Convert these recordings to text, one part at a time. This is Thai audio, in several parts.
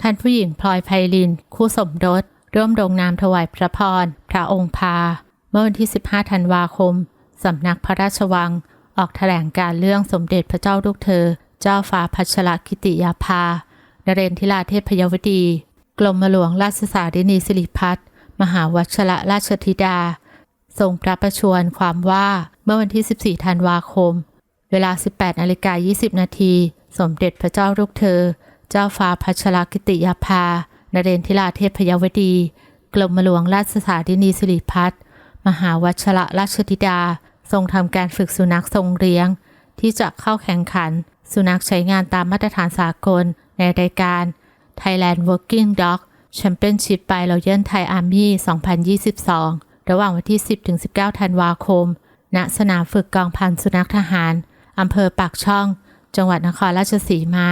ท่านผู้หญิงพลอยไพลิน คู่สมรสร่วมลงนามถวายพระพร พระองค์พา เมื่อวันที่ 15 ธันวาคม สำนักพระราชวัง ออกแถลงการเรื่องสมเด็จพระเจ้าลูกเธอ เจ้าฟ้าพัชรกิติยาภานเรนทิราเทพยวดี กรมหลวงราชสารินีสิริพัฒน์มหาวัชระราชธิดา ทรงพระประชวรความว่าเมื่อวันที่ 14 ธันวาคม เวลา 18นาฬิกา20 นาที สมเด็จพระเจ้าลูกเธอ เจ้าฟ้าพัชรกิติยาภานเรนทิราเทพยวดี กรมหลวงราชสารินีสิริพัฒน์มหาวัชระราชธิดา ทรงทำการฝึกสุนัขทรงเลี้ยง ที่จะเข้าแข่งขัน สุนัขใช้งานตามมาตรฐานสากล ในรายการ Thailand Working Dog Championship by Royal Thai Army 2022 ระหว่างวันที่ 10-19 ธันวาคม ณ สนามฝึกกองพันสุนัขทหารอำเภอปากช่อง จังหวัดนครราชสีมา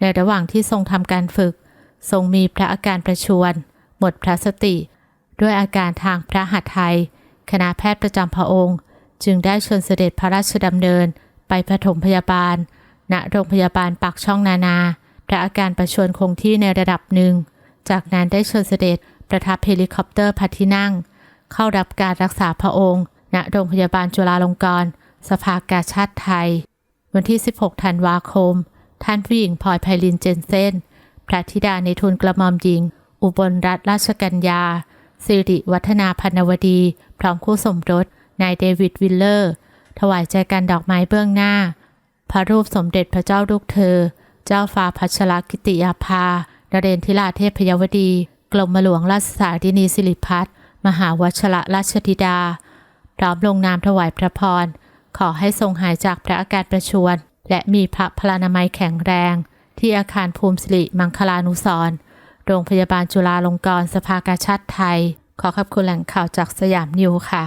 ในระหว่างที่ทรงทำการฝึก ทรงมีพระอาการประชวรหมดพระสติ ด้วยอาการทางพระหัตถ์ไทย คณะแพทย์ประจำพระองค์ จึงได้เชิญเสด็จพระราชดำเนิน ไปปฐมพยาบาล ณโรงพยาบาลปากช่องนานา พระอาการประชวรคงที่ในระดับหนึ่ง จากนั้นได้เชิญเสด็จประทับเฮลิคอปเตอร์พัที่นั่ง เข้ารับการรักษาพระองค์ ณโรงพยาบาลจุฬาลงกรณ์สภากาชาติไทย วันที่ 16 ธันวาคม ท่านผู้หญิงพลอยไพลินเจนเซนพระธิดาในทุนกระหม่อมหญิง อุบลรัตนราชกัญญาสิริวัฒนาพันวดี พร้อมคู่สมรสนายเดวิดวิลเลอร์ ถวายใจกันดอกไม้เบื้องหน้า พระรูปสมเด็จพระเจ้าลูกเธอ เจ้าฟ้าพัชรกิติยาภานเรนทิราเทพยวดี กรมหลวงราชสารินีสิริพัฒน์มหาวัชระราชธิดา พร้อมลงนามถวายพระพร ขอให้ทรงหายจากพระอาการประชวร และมีพระพลานามัยแข็งแรง ที่อาคารภูมิสิริมังคลานุสร์โรงพยาบาลจุฬาลงกรณ์สภากาชาติไทย ขอขอบคุณแหล่งข่าวจากสยามนิวค่ะ